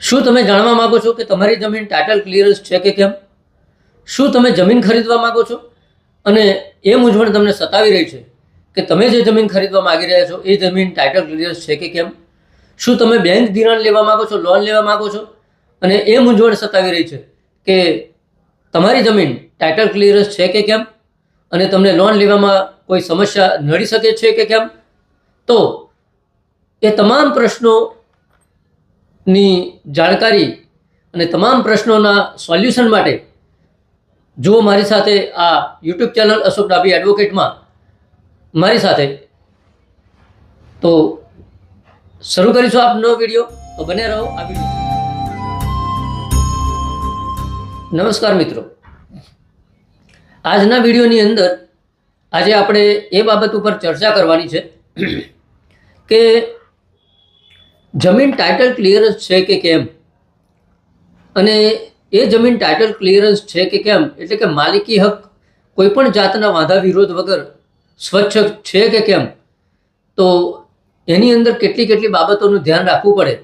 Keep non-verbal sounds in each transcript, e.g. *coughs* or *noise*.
શું તમે જાણવા માંગો છો કે તમારી જમીન ટાઇટલ ક્લિયરન્સ છે કે કેમ? શું તમે જમીન ખરીદવા માંગો છો? અને એ મૂંઝવણ તમને સતાવી રહી છે કે તમે જે જમીન ખરીદવા માંગી રહ્યા છો, એ જમીન ટાઇટલ ક્લિયરન્સ છે કે કેમ? શું તમે બેંક ધિરાણ લેવા માંગો છો લોન લેવા માંગો છો? અને એ મૂંઝવણ સતાવી રહી છે કે તમારી જમીન ટાઇટલ ક્લિયરન્સ છે કે કેમ? અને તમને લોન લેવામાં કોઈ સમસ્યા નડી શકે છે કે કેમ? તો એ તમામ પ્રશ્નોની જાણકારી અને તમામ પ્રશ્નોના સોલ્યુશન માટે જુઓ મારી સાથે આ યુટ્યુબ ચેનલ અશોક ડાબી એડવોકેટમાં મારી સાથે. તો શરૂ કરીશું આપનો વીડિયો. બને રહો આ વીડિયો. નમસ્કાર મિત્રો. આજના વિડીયોની અંદર આજે આપણે એ બાબત ઉપર ચર્ચા કરવાની છે કે જમીન ટાઇટલ ક્લિયરન્સ છે કે કેમ? અને એ જમીન ટાઇટલ ક્લિયરન્સ છે કે કેમ? એટલે કે માલિકી હક કોઈ પણ જાતના વાંધા વિરોધ વગર સ્વચ્છ છે કે કેમ? તો એની અંદર કેટલી કેટલી બાબતોનું ધ્યાન રાખવું પડે?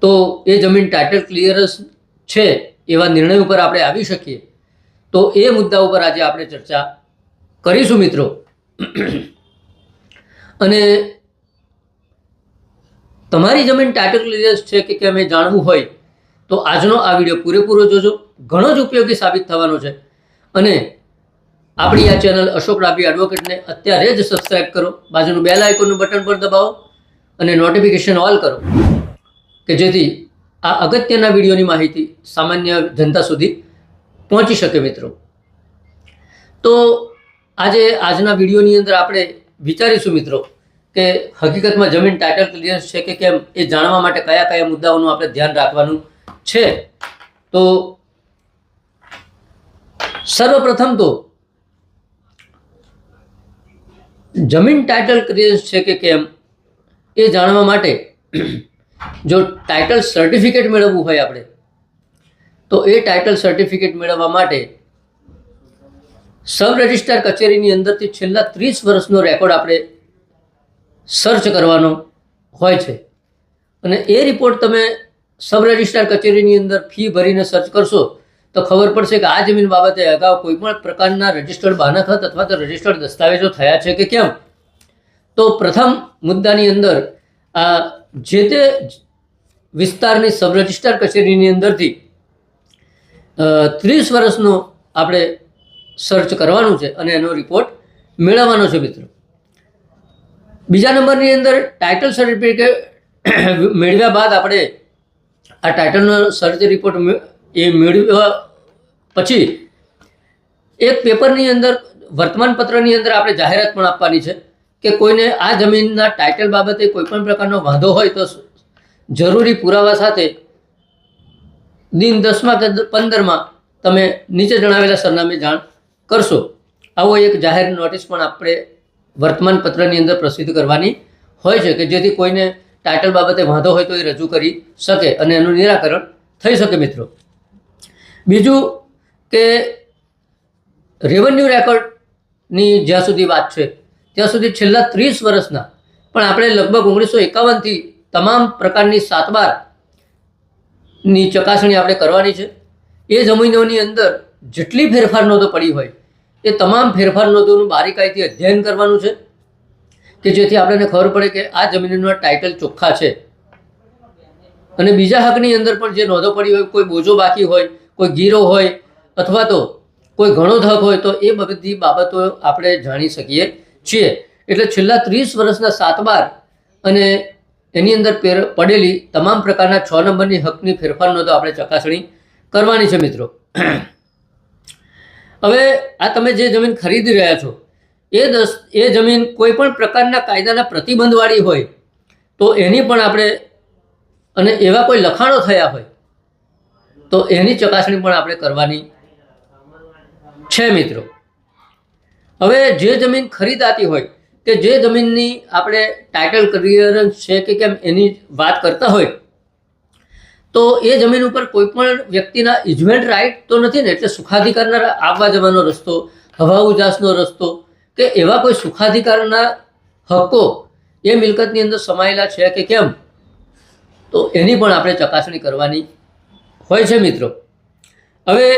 તો એ જમીન ટાઇટલ ક્લિયરન્સ છે એવા નિર્ણય ઉપર આપણે આવી શકીએ. તો એ મુદ્દા ઉપર આજે આપણે ચર્ચા કરીશું મિત્રો. અને તમારી જમીન ટાઇટલ છે કે કેમ એ જાણવું હોય, તો આજનો આ વીડિયો પૂરેપૂરો જોજો. ઘણો જ ઉપયોગી સાબિત થવાનો છે. અને આપણી આ ચેનલ અશોક રાબી એડવોકેટને અત્યારે જ સબસ્ક્રાઇબ કરો. બાજુનું બેલ આઇકોનનું બટન પર દબાવો અને નોટિફિકેશન ઓલ કરો કે જેથી આ અગત્યના વિડીયોની માહિતી સામાન્ય જનતા સુધી પહોંચી શકે મિત્રો. તો આજે આજના વિડીયોની અંદર આપણે વિચારીશું મિત્રો કે હકીકતમાં જમીન ટાઇટલ ક્લિયરન્સ છે કે કેમ, એ જાણવા માટે કયા કયા મુદ્દાઓનું આપણે ધ્યાન રાખવાનું છે. તો સર્વપ્રથમ તો જમીન ટાઇટલ ક્લિયરન્સ છે કે કેમ, એ જાણવા માટે જો ટાઇટલ સર્ટિફિકેટ મેળવવું હોય આપણે, તો એ ટાઇટલ સર્ટિફિકેટ મેળવવા માટે સબ રજિસ્ટ્રાર કચેરીની અંદરથી છેલ્લા ત્રીસ વર્ષનો રેકોર્ડ આપણે સર્ચ કરવાનો હોય છે. અને એ રિપોર્ટ તમે સબ રજિસ્ટ્રાર કચેરીની અંદર ફી ભરીને સર્ચ કરશો, તો ખબર પડશે કે આ જમીન બાબતે અગાઉ કોઈ પણ પ્રકારના રજિસ્ટર્ડ બાનાખત અથવા તો રજિસ્ટર્ડ દસ્તાવેજો થયા છે કે કેમ? તો પ્રથમ મુદ્દાની અંદર, આ જે તે વિસ્તારની સબ રજિસ્ટ્રાર કચેરીની અંદરથી ત્રીસ વર્ષનો આપણે સર્ચ કરવાનું છે અને એનો રિપોર્ટ મેળવવાનો છે મિત્રો. બીજા નંબરની અંદર ટાઇટલ સર્ટિફિકેટ *coughs* મેળવ્યા બાદ આપણે આ ટાઇટલનો સર્ચ રિપોર્ટ એ મેળવ્યા પછી એક પેપરની અંદર, વર્તમાનપત્રની અંદર આપણે જાહેરાત પણ આપવાની છે કે કોઈને આ જમીનના ટાઇટલ બાબતે કોઈપણ પ્રકારનો વાંધો હોય તો જરૂરી પુરાવા સાથે દિન દસમાં કે પંદરમાં તમે નીચે જણાવેલા સરનામે જાણ કરશો. આવો એક જાહેર નોટિસ પણ આપણે વર્તમાનપત્રની અંદર પ્રસિદ્ધ કરવાની હોય છે કે જેથી કોઈને ટાઇટલ બાબતે વાંધો હોય તો એ રજૂ કરી શકે અને એનું નિરાકરણ થઈ શકે મિત્રો. બીજું કે રેવન્યુ રેકોર્ડની જ્યાં સુધી વાત છે, ત્યાં સુધી છેલ્લા ત્રીસ વર્ષના, પણ આપણે લગભગ ઓગણીસો એકાવનથી તમામ પ્રકારની સાતબારની ચકાસણી આપણે કરવાની છે. એ જમીનોની અંદર જેટલી ફેરફાર નોંધો પડી હોય એ તમામ ફેરફાર નોંધોનું બારીકાઈથી અધ્યયન કરવાનું છે કે જેથી આપણને ખબર પડે કે આ જમીનના ટાઇટલ ચોખ્ખા છે. અને બીજા હકની અંદર પણ જે નોંધો પડી હોય, કોઈ બોજો બાકી હોય, કોઈ ગીરો હોય, અથવા તો કોઈ ઘણો હક હોય, તો એ બધી બાબતો આપણે જાણી શકીએ છીએ. એટલે છેલ્લા ત્રીસ વર્ષના સાત બાર અને એની અંદર પડેલી તમામ પ્રકારના છ નંબરની હકની ફેરફાર નોંધો આપણે ચકાસણી કરવાની છે મિત્રો. હવે આ તમે જે જમીન ખરીદી રહ્યા છો, એ દસ, એ જમીન કોઈ પણ પ્રકારના કાયદાના પ્રતિબંધવાળી હોય, તો એની પણ આપણે, અને એવા કોઈ લખાણો થયા હોય, તો એની ચકાસણી પણ આપણે કરવાની છે મિત્રો. હવે જે જમીન ખરીદાતી હોય, કે જે જમીનની આપણે ટાઇટલ ક્લિયરન્સ છે કે કેમ એની વાત કરતા હોય તો એ જમીન ઉપર કોઈ પણ વ્યક્તિના ઇજમેન્ટ રાઇટ તો નથી ને, એટલે સુખાધિકારના આવવા જવાનો રસ્તો, હવા ઉજાસનો રસ્તો, કે એવા કોઈ સુખાધિકારના હકો એ મિલકતની અંદર સમાયેલા છે કે કેમ? તો એની પણ આપણે ચકાસણી કરવાની હોય છે મિત્રો. હવે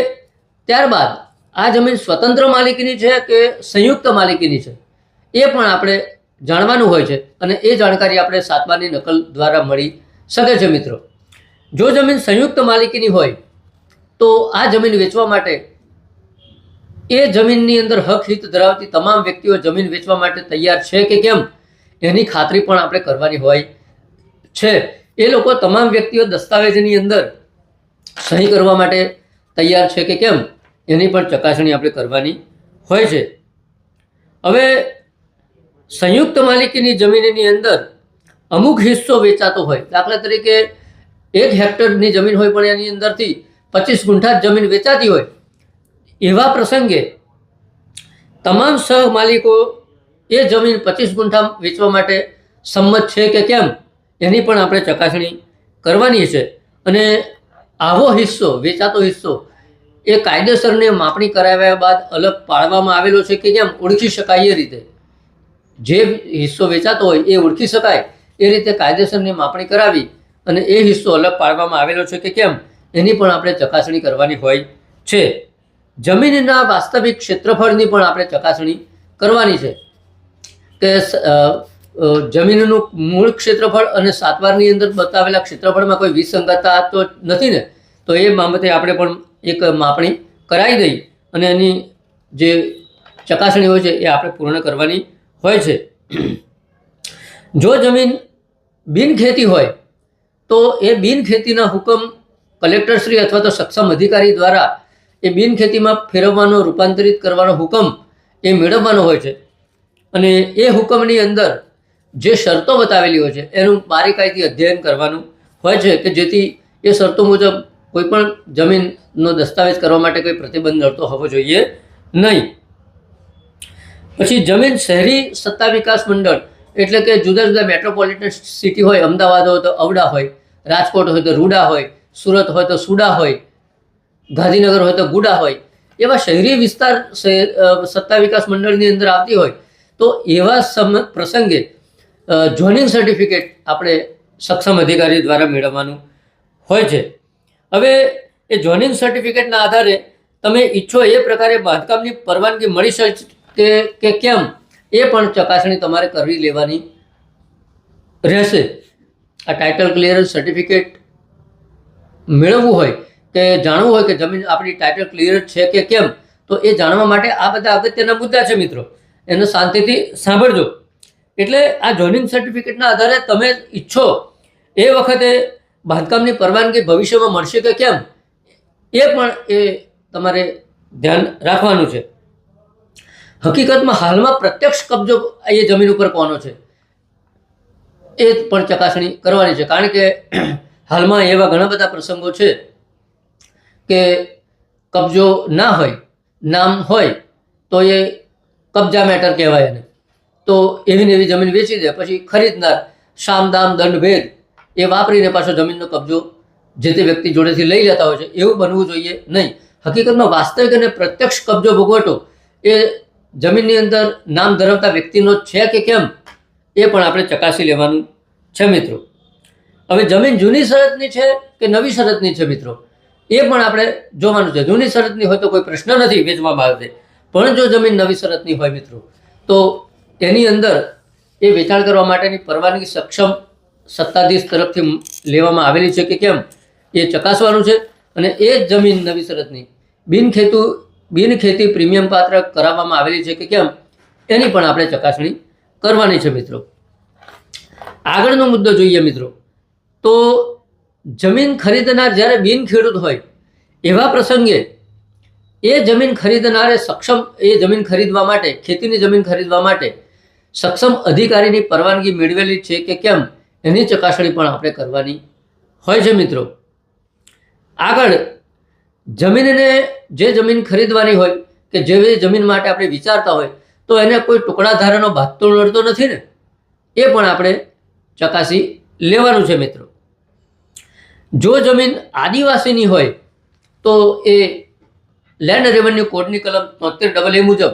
ત્યારબાદ આ જમીન સ્વતંત્ર માલિકીની છે કે સંયુક્ત માલિકીની છે? એ પણ આપણે જાણવાનું હોય છે અને એ જાણકારી આપણે સાતમાની નકલ દ્વારા મળી શકે છે મિત્રો. જો જમીન સંયુક્ત માલિકીની હોય, તો આ જમીન વેચવા માટે એ જમીનની અંદર હક હિત ધરાવતી તમામ વ્યક્તિઓ જમીન વેચવા માટે તૈયાર છે કે કેમ, એની ખાતરી પણ આપણે કરવાની હોય છે. એ લોકો તમામ વ્યક્તિઓ દસ્તાવેજની અંદર સહી કરવા માટે તૈયાર છે કે કેમ, એની પણ ચકાસણી આપણે કરવાની હોય છે. હવે, સંયુક્ત માલિકીની જમીનની અંદર અમુક હિસ્સો વેચાતો હોય, દાખલા તરીકે એક હેક્ટરની જમીન હોય પણ એની અંદરથી પચીસ ગુંઠા જમીન વેચાતી હોય. એવા પ્રસંગે તમામ સહ માલિકો એ જમીન પચીસ ગુંઠા વેચવા માટે સંમત છે કે કેમ, એની પણ આપણે ચકાસણી કરવાની છે. અને આવો હિસ્સો, વેચાતો હિસ્સો એ કાયદેસરને માપણી કરાવ્યા બાદ અલગ પાડવામાં આવેલો છે કે જેમ ઓળખી શકાય એ રીતે. જે હિસ્સો વેચાતો હોય એ ઓળખી શકાય, એ રીતે કાયદેસરની માપણી કરાવી અને એ હિસ્સો અલગ પાડવામાં આવેલો છે કે કેમ? એની પણ આપણે ચકાસણી કરવાની હોય છે. જમીનના વાસ્તવિક ક્ષેત્રફળની પણ આપણે ચકાસણી કરવાની છે કે જમીનનું મૂળ ક્ષેત્રફળ અને સાતવારની અંદર બતાવેલા ક્ષેત્રફળમાં કોઈ વિસંગતતા તો નથી ને? તો એ બાબતે આપણે પણ એક માપણી કરાવી દઈ અને એની જે ચકાસણી હોય છે એ આપણે પૂર્ણ કરવાની હોય છે. જો જમીન બિનખેતી હોય તો એ બિનખેતીના હુકમ કલેક્ટરશ્રી અથવા તો સક્ષમ અધિકારી દ્વારા એ બિનખેતીમાં ફેરવવાનો, રૂપાંતરિત કરવાનો હુકમ એ મેળવવાનો હોય છે. અને એ હુકમની અંદર જે શરતો બતાવેલી હોય છે, એનું બારીકાઈથી અધ્યયન કરવાનું હોય છે કે જેથી એ શરતો મુજબ કોઈપણ જમીનનો દસ્તાવેજ કરવા માટે કોઈ પ્રતિબંધ નડતો હોવો જોઈએ નહીં. પછી જમીન શહેરી સત્તા વિકાસ મંડળ એટલે કે જુદા જુદા મેટ્રોપોલિટન સિટી હોય, અમદાવાદ હોય તો અવડા હોય, રાજકોટ હોય તો રૂડા હોય, સુરત હોય તો સુડા હોય, ગાંધીનગર હોય તો ગુડા હોય, એવા શહેરી વિસ્તાર સત્તા વિકાસ મંડળની અંદર આવતી હોય, તો એવા સમ, પ્રસંગે જોઈનિંગ સર્ટિફિકેટ આપણે સક્ષમ અધિકારી દ્વારા મેળવવાનું હોય છે. હવે, એ જોઈનિંગ સર્ટિફિકેટના આધારે તમે ઈચ્છો એ પ્રકારે બાંધકામની પરવાનગી મળી શકે કે કેમ? એ પણ ચકાસણી તમારે કરવી લેવાની રહેશે. આ ટાઇટલ ક્લિયરન્સ સર્ટિફિકેટ મેળવવું હોય કે જાણવું હોય કે જમીન આપણી ટાઇટલ ક્લિયર છે કે કેમ, તો એ જાણવા માટે આ બધા અગત્યના મુદ્દા છે મિત્રો. એને શાંતિથી સાંભળજો. એટલે આ જોઈનિંગ સર્ટિફિકેટના આધારે તમે ઈચ્છો એ વખતે બાંધકામની પરવાનગી ભવિષ્યમાં મળશે કે કેમ, એ પણ એ તમારે ધ્યાન રાખવાનું છે. હકીકતમાં હાલમાં પ્રત્યક્ષ કબજો એ જમીન ઉપર કોનો છે? એ પણ ચકાસણી કરવાની છે. કારણ કે *clears throat* હાલમાં એવા ઘણા બધા પ્રસંગો છે કે કબજો ના હોય, નામ હોય, તો એ કબજા મેટર કહેવાય એને. તો એવી ને એવી જમીન વેચી દે, પછી ખરીદનાર સામદામ દંડભેદ દંડ ભેદ એ વાપરીને પાછો જમીનનો કબજો જે તે વ્યક્તિ જોડેથી લઈ લેતા હોય છે, એવું બનવું જોઈએ નહીં. હકીકતમાં વાસ્તવિક અને પ્રત્યક્ષ કબજો ભોગવટો એ જમીનની અંદર નામ ધરાવતા વ્યક્તિનો છે કે કેમ, એ પણ આપણે ચકાસી લેવાનું છે મિત્રો. હવે જમીન જૂની શરતની છે કે નવી શરતની છે મિત્રો? એ પણ આપણે જોવાનું છે. જૂની શરતની હોય તો કોઈ પ્રશ્ન નથી વેચવા બાબતે પણ જો જમીન નવી શરતની હોય મિત્રો, તો એની અંદર એ વેચાણ કરવા માટેની પરવાનગી સક્ષમ સત્તાધીશ તરફથી લેવામાં આવેલી છે કે કેમ, એ ચકાસવાનું છે. અને એ જ જમીન નવી શરતની. બિનખેતુ બિનખેતી પ્રીમિયમ પાત્ર કરાવવામાં આવેલી છે કે કેમ, એની પણ આપણે ચકાસણી કરવાની છે મિત્રો. આગળનો મુદ્દો જોઈએ મિત્રો, તો જમીન ખરીદનાર જ્યારે બિન ખેડૂત હોય, એવા પ્રસંગે એ જમીન ખરીદનારે સક્ષમ, એ જમીન ખરીદવા માટે, ખેતીની જમીન ખરીદવા માટે સક્ષમ અધિકારીની પરવાનગી મેળવેલી છે કે કેમ, એની ચકાસણી પણ આપણે કરવાની હોય છે મિત્રો. આગળ, જમીનને જે જમીન ખરીદવાની હોય કે જે જમીન માટે આપણે વિચારતા હોય, તો એને કોઈ ટુકડા ધારાનો ભાગ તો નડતો નથી ને. એ પણ આપણે ચકાસી લેવાનું છે મિત્રો. જો જમીન આદિવાસીની હોય, તો એ લેન્ડ રેવન્યુ કોડની કલમ તોતેર ડબલ એ મુજબ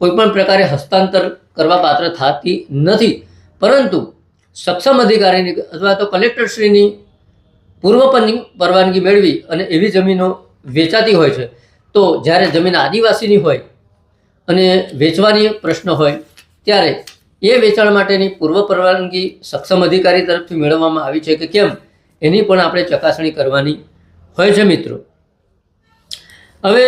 કોઈપણ પ્રકારે હસ્તાંતર કરવા પાત્ર થતી નથી. પરંતુ સક્ષમ અધિકારીની અથવા તો કલેક્ટરશ્રીની પૂર્વ પરવાનગી મેળવી અને એવી જમીનો વેચાતી હોય છે. તો જ્યારે જમીન આદિવાસીની હોય અને વેચવાની પ્રશ્ન હોય, ત્યારે એ વેચાણ માટેની પૂર્વ પરવાનગી સક્ષમ અધિકારી તરફથી મેળવવામાં આવી છે કે કેમ? એની પણ આપણે ચકાસણી કરવાની હોય છે મિત્રો. હવે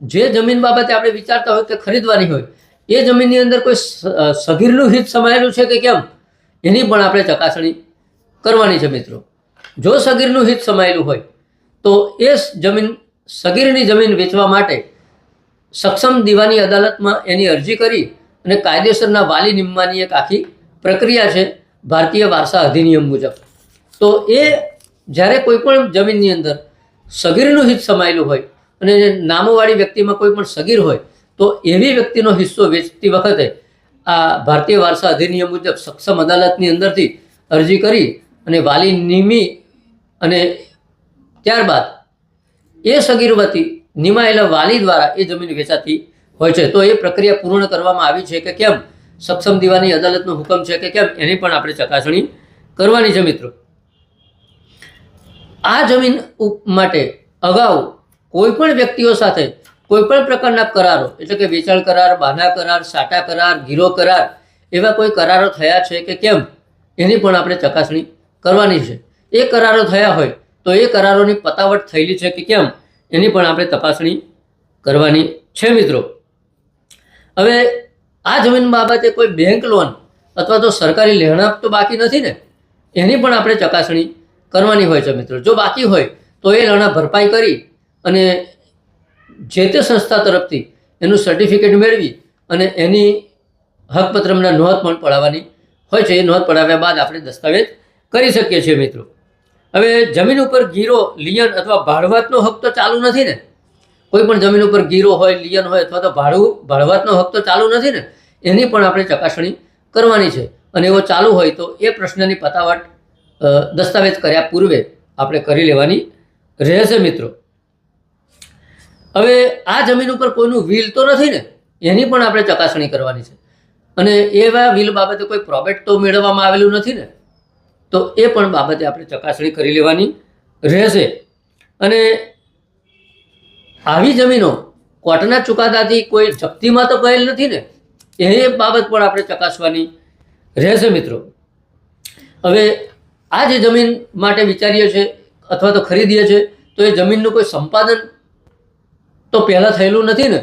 જે જમીન બાબતે આપણે વિચારતા હોય કે ખરીદવાની હોય, એ જમીનની અંદર કોઈ સગીરનું હિત સમાયેલું છે કે કેમ? એની પણ આપણે ચકાસણી કરવાની છે મિત્રો. જો સગીરનું હિત સમાયેલું હોય, તો એ જમીન સગીરની જમીન વેચવા માટે સક્ષમ દીવાની અદાલતમાં એની અરજી કરી અને કાયદેસરના વાલી નિમવાની એક આખી પ્રક્રિયા છે ભારતીય વારસા અધિનિયમ મુજબ. તો એ જ્યારે કોઈ પણ જમીનની અંદર સગીરનું હિત સમાયેલું હોય અને નામોવાળી વ્યક્તિમાં કોઈ પણ સગીર હોય, તો એવી વ્યક્તિનો હિસ્સો વેચતી વખતે આ ભારતીય વારસા અધિનિયમ મુજબ સક્ષમ અદાલતની અંદરથી અરજી કરી અને વાલી નિમી અને ત્યારબાદ એ સગીરવતી નિમાયેલા વાલી દ્વારા એ જમીન વેચાતી હોય છે. તો એ પ્રક્રિયા પૂર્ણ કરવામાં આવી છે કે કેમ? સક્ષમ દીવાની અદાલતનો હુકમ છે કે કેમ? એની પણ આપણે ચકાસણી કરવાની છે મિત્રો. આ જમીન માટે અગાઉ કોઈ પણ વ્યક્તિઓ સાથે કોઈ પણ પ્રકારના કરારો, એટલે કે વેચાણ કરાર બાના કરાર, સાટા કરાર, ગીરો કરાર, એવા કોઈ કરારો થયા છે કે કેમ? એની પણ આપણે ચકાસણી કરવાની છે. એ કરારો થયા હોય તો એ કરારોની પતાવટ થયેલી છે કે કેમ? એની પણ આપણે તપાસણી કરવાની છે મિત્રો. હવે આ જમીન બાબતે કોઈ બેંક લોન અથવા તો સરકારી લેણાપ તો બાકી નથી ને, એની પણ આપણે ચકાસણી કરવાની હોય છે મિત્રો. જો બાકી હોય તો એ લેણા ભરપાઈ કરી અને જે તે સંસ્થા તરફથી એનું સર્ટિફિકેટ મેળવી અને એની હકપત્રમના નોંધ પણ પડાવવાની હોય છે. એ નોંધ પડાવ્યા બાદ આપણે દસ્તાવેજ કરી શકીએ છીએ મિત્રો. હવે જમીન ઉપર ગીરો, લિયન અથવા ભાડવાતનો હક તો ચાલુ નથી ને. કોઈ પણ જમીન ઉપર ગીરો હોય, લિયન હોય અથવા તો ભાડું, ભાડવાતનો હક તો ચાલુ નથી ને. એની પણ આપણે ચકાસણી કરવાની છે. અને એવો ચાલુ હોય તો એ પ્રશ્નની પતાવટ દસ્તાવેજ કર્યા પૂર્વે આપણે કરી લેવાની રહેશે મિત્રો. હવે આ જમીન ઉપર કોઈનું વિલ તો નથી ને, એની પણ આપણે ચકાસણી કરવાની છે. અને એવા વિલ બાબતે કોઈ પ્રોબેટ તો મેળવવામાં આવેલું નથી ને. તો એ પણ બાબતે આપણે ચકાસણી કરી લેવાની રહેશે. અને આવી જમીનો કોર્ટના ચુકાદાથી કોઈ જપ્તીમાં તો ગયેલ નથી ને, એ બાબત પણ આપણે ચકાસવાની રહેશે મિત્રો. હવે આ જે જમીન માટે વિચારીએ છીએ અથવા તો ખરીદીએ છીએ તો એ જમીનનું કોઈ સંપાદન તો પહેલાં થયેલું નથી ને,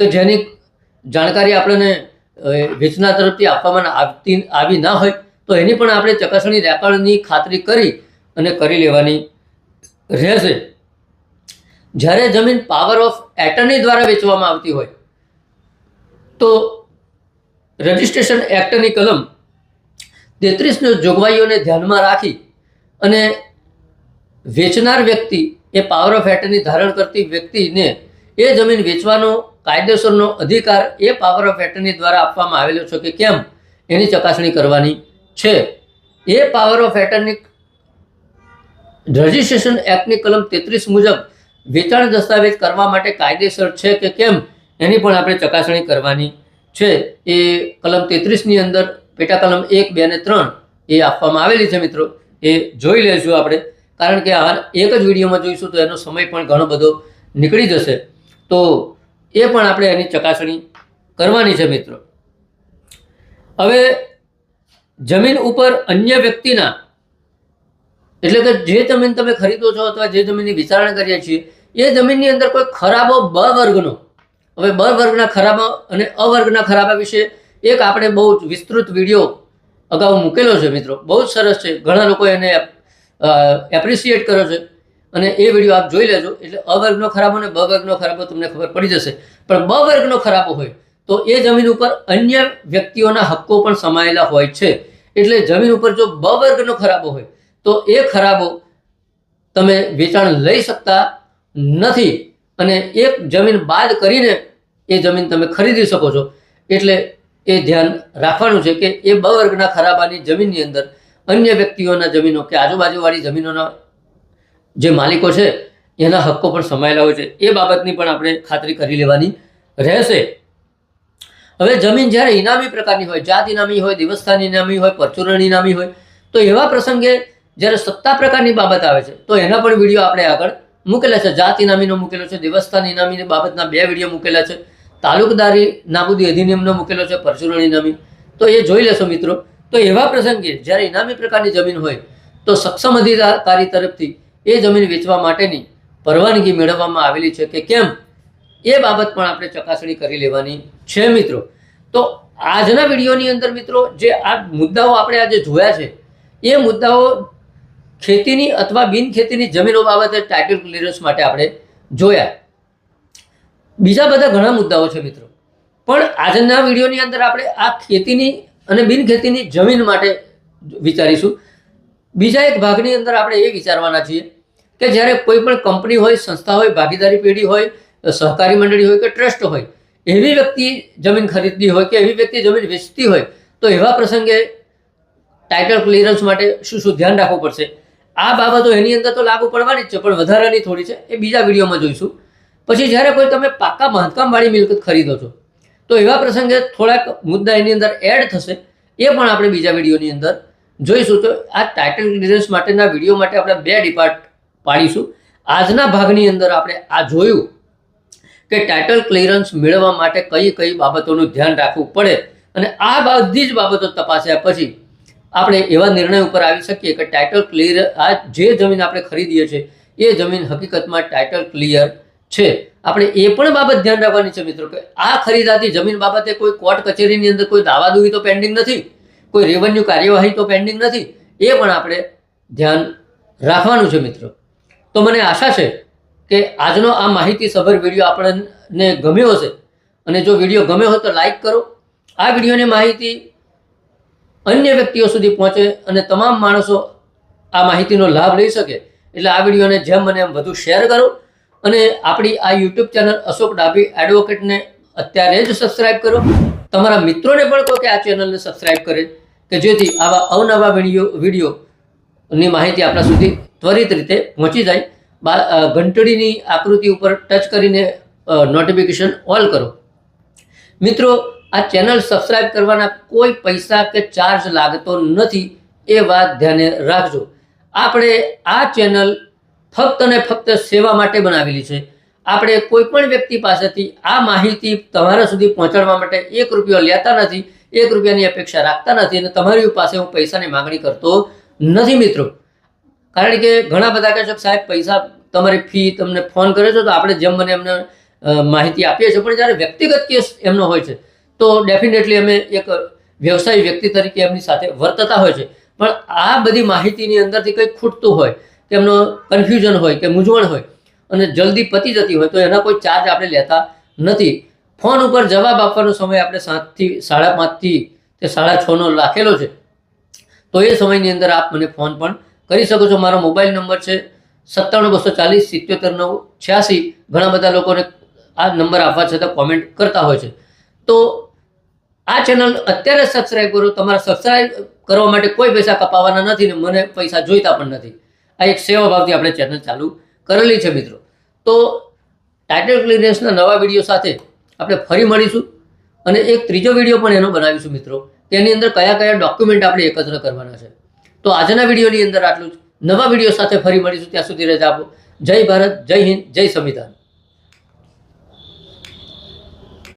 કે જેની જાણકારી આપણને વેચના તરફથી આપવામાં આવતી, આવી ના હોય. તો એની પણ આપણે ચકાસણી રેકોર્ડની ખાતરી કરી અને કરી લેવાની રહેશે. જ્યારે જમીન પાવર ઓફ એટર્ની દ્વારા વેચવામાં આવતી હોય, તો રજિસ્ટ્રેશન એક્ટની કલમ તેત્રીસની જોગવાઈઓને ધ્યાનમાં રાખી અને વેચનાર વ્યક્તિ એ પાવર ઓફ એટર્ની ધારણ કરતી વ્યક્તિને એ જમીન વેચવાનો કાયદેસરનો અધિકાર એ પાવર ઓફ એટર્ની દ્વારા આપવામાં આવેલો છે કે કેમ, એની ચકાસણી કરવાની છે. એ પાવર ઓફ એટર્ની રજિસ્ટ્રેશન એક્ટની કલમ તેત્રીસ મુજબ વેચાણ દસ્તાવેજ કરવા માટે કાયદેસર છે કે કેમ, એની પણ આપણે ચકાસણી કરવાની છે. એ કલમ તેત્રીસની અંદર પેટા કલમ એક, બે અને ત્રણ એ આપવામાં આવેલી છે મિત્રો. એ જોઈ લેશું આપણે. કારણ કે આ એક જ વિડીયોમાં જોઈશું તો એનો સમય પણ ઘણો બધો નીકળી જશે. તો એ પણ આપણે એની ચકાસણી કરવાની છે મિત્રો. હવે જમીન ઉપર અન્ય વ્યક્તિના, એટલે કે જે જમીન તમે ખરીદો છો અથવા જે જમીનની વિચારણા કરીએ છીએ, એ જમીનની અંદર કોઈ ખરાબો બ વર્ગનો, હવે બ વર્ગના ખરાબા અને અવર્ગના ખરાબા વિશે એક આપણે બહુ જ વિસ્તૃત વીડિયો અગાઉ મૂકેલો છે મિત્રો. બહુ જ સરસ છે. ઘણા લોકો એને એપ્રિસિએટ કર્યો છે. અને એ વીડિયો આપ જોઈ લેજો. એટલે અવર્ગનો ખરાબો અને બ વર્ગનો ખરાબો તમને ખબર પડી જશે. પણ બ વર્ગનો ખરાબો હોય તો એ જમીન ઉપર અન્ય વ્યક્તિઓના હક્કો પણ સમાયેલા હોય છે. એટલે જમીન ઉપર જો બ વર્ગનો ખરાબો હોય, તો એ ખરાબો તમે વેચાણ લઈ શકતા નથી. અને એક જમીન બાદ કરીને એ જમીન તમે ખરીદી શકો છો. એટલે એ ધ્યાન રાખવાનું છે કે એ બ વર્ગના ખરાબાની જમીનની અંદર અન્ય વ્યક્તિઓના જમીનો કે આજુબાજુવાળી જમીનોના જે માલિકો છે, એના હક્કો પણ સમાયેલા હોય છે. એ બાબતની પણ આપણે ખાતરી કરી લેવાની રહેશે. હવે જમીન જ્યારે ઇનામી પ્રકારની હોય, જાત ઇનામી હોય દિવસ્થાન ઇનામી હોય, પરચુરણ ઇનામી હોય, તો એવા પ્રસંગે જ્યારે સત્તા પ્રકારની બાબત આવે છે, તો એના પણ વીડિયો આપણે આગળ મૂકેલા છે. જાત ઇનામીનો મૂકેલો છે દેવસ્થાન ઇનામીની બાબતના બે વીડિયો મૂકેલા છે, તાલુકદારી નાબૂદી અધિનિયમનો મૂકેલો છે, પરચુરણ ઇનામી. તો એ જોઈ લેશો મિત્રો. તો એવા પ્રસંગે જ્યારે ઇનામી પ્રકારની જમીન હોય, તો સક્ષમ અધિકારી તરફથી એ જમીન વેચવા માટેની પરવાનગી મેળવવામાં આવેલી છે કે કેમ? એ બાબત પણ આપણે ચકાસણી કરી લેવાની છે મિત્રો. તો આજના વિડીયોની અંદર મિત્રો, જે આ મુદ્દાઓ આપણે આજે જોયા છે, એ મુદ્દાઓ ખેતીની અથવા બિન ખેતીની જમીનો બાબતે ટાઇટલ ક્લિયરન્સ માટે આપણે જોયા. બીજા બધા ઘણા મુદ્દાઓ છે મિત્રો. પણ આજના વિડીયોની અંદર આપણે આ ખેતીની અને બિન ખેતીની જમીન માટે વિચારીશું. બીજા એક ભાગની અંદર આપણે એ વિચારવાના છીએ કે જ્યારે કોઈ પણ કંપની હોય, સંસ્થા હોય, ભાગીદારી પેઢી હોય સહકારી મંડળી હોય કે ટ્રસ્ટ હોય, એવી વ્યક્તિ જમીન ખરીદતી હોય કે એવી વ્યક્તિ જમીન વેચતી હોય, તો એવા પ્રસંગે ટાઇટલ ક્લિયરન્સ માટે શું શું ધ્યાન રાખવું પડશે? આ બાબતો એની અંદર તો લાગુ પડવાની જ છે, પણ વધારાની થોડી છે. એ બીજા વિડીયોમાં જોઈશું. પછી જ્યારે કોઈ તમે પાકા બાંધકામવાળી મિલકત ખરીદો છો, તો એવા પ્રસંગે થોડાક મુદ્દા એની અંદર એડ થશે. એ પણ આપણે બીજા વિડીયોની અંદર જોઈશું. તો આ ટાઇટલ ક્લિયરન્સ માટેના વીડિયો માટે આપણે બે ડિપાર્ટ પાડીશું. આજના ભાગની અંદર આપણે આ જોયું. કે ટાઇટલ ક્લિયરન્સ મેળવવા માટે કઈ કઈ બાબતોનું ધ્યાન રાખવું પડે અને આ બધી જ બાબતો તપાસ્યા પછી આપણે એવા નિર્ણય ઉપર આવી શકીએ કે ટાઇટલ ક્લિયર આ જે જમીન આપણે ખરીદીએ છીએ, એ જમીન હકીકતમાં ટાઇટલ ક્લિયર છે. આપણે એ પણ બાબત ધ્યાન રાખવાની છે મિત્રો કે આ ખરીદાતી જમીન બાબતે કોઈ કોર્ટ કચેરીની અંદર કોઈ દાવાદુવી તો પેન્ડિંગ નથી, કોઈ રેવન્યુ કાર્યવાહી તો પેન્ડિંગ નથી, એ પણ આપણે ધ્યાન રાખવાનું છે મિત્રો. તો મને આશા છે કે આજનો આ માહિતીસભર વીડિયો આપણને ગમ્યો હશે અને જો વીડિયો ગમ્યો હોય તો લાઈક કરો. આ વિડીયોની માહિતી અન્ય વ્યક્તિઓ સુધી પહોંચે અને તમામ માણસો આ માહિતીનો લાભ લઈ શકે. એટલે આ વિડીયોને જેમ મને એમ વધુ શેર કરો. અને આપણી આ યુટ્યુબ ચેનલ અશોક ડાભી એડવોકેટને અત્યારે જ સબસ્ક્રાઇબ કરો. તમારા મિત્રોને પણ કહો કે આ ચેનલને સબસ્ક્રાઇબ કરે કે જેથી આવા અવનવા વીડિયો વિડીયોની માહિતી આપણા સુધી ત્વરિત રીતે પહોંચી જાય. ઘંટડીની આકૃતિ ઉપર ટચ કરીને નોટિફિકેશન ઓલ કરો. મિત્રો, આ ચેનલ સબસ્ક્રાઇબ કરવાના કોઈ પૈસા કે ચાર્જ લાગતો નથી એ વાત ધ્યાને રાખજો. આપણે આ ચેનલ ફક્ત અને ફક્ત સેવા માટે બનાવેલી છે. આપણે કોઈ પણ વ્યક્તિ પાસેથી આ માહિતી તમારા સુધી પહોંચાડવા માટે એક રૂપિયો લેતા નથી, એક રૂપિયાની અપેક્ષા રાખતા નથી અને તમારી પાસે હું પૈસાની માગણી કરતો નથી, મિત્રો. કારણ કે ઘણા બધા કહે છે કે સાહેબ પૈસા તમારી ફી તમને ફોન કરે છે, તો આપણે જેમ મને એમને માહિતી આપીએ છીએ. પણ જ્યારે વ્યક્તિગત કેસ એમનો હોય છે, તો ડેફિનેટલી અમે એક વ્યવસાયી વ્યક્તિ તરીકે એમની સાથે વર્તતા હોય છે. પણ આ બધી માહિતીની અંદરથી કંઈક ખૂટતું હોય, કે એમનો કન્ફ્યુઝન હોય, કે મૂંઝવણ હોય, અને જલ્દી પતી જતી હોય, તો એના કોઈ ચાર્જ આપણે લેતા નથી. ફોન ઉપર જવાબ આપવાનો સમય આપણે સાતથી, સાડા પાંચથી તે સાડા છનો રાખેલો છે, તો એ સમયની અંદર આપ મને ફોન પણ કરી શકો છો. મારો મોબાઈલ નંબર છે સત્તાણું બસો ચાલીસ, સિત્યોતેર નવ, છ્યાસી. ઘણા બધા લોકોને આ નંબર આપવા છતાં કોમેન્ટ કરતા હોય છે. તો આ ચેનલ અત્યારે સબસ્ક્રાઈબ કરો. તમારા સબસ્ક્રાઈબ કરવા માટે કોઈ પૈસા કપાવવાના નથી ને મને પૈસા જોઈતા પણ નથી. આ એક સેવા ભાવથી આપણે ચેનલ ચાલુ કરેલી છે મિત્રો. તો ટાઇટલ ક્લિયરન્સના નવા વીડિયો સાથે આપણે ફરી મળીશું. અને એક ત્રીજો વીડિયો પણ એનો બનાવીશું મિત્રો. તેની અંદર કયા કયા ડોક્યુમેન્ટ આપણે એકત્ર કરવાના છે. તો આજના વિડીયોની અંદર આટલું જ. નવા વીડિયો સાથે ફરી મળીશું ત્યાં સુધી રજા આપો. જય ભારત, જય હિન્દ, જય સંવિધાન.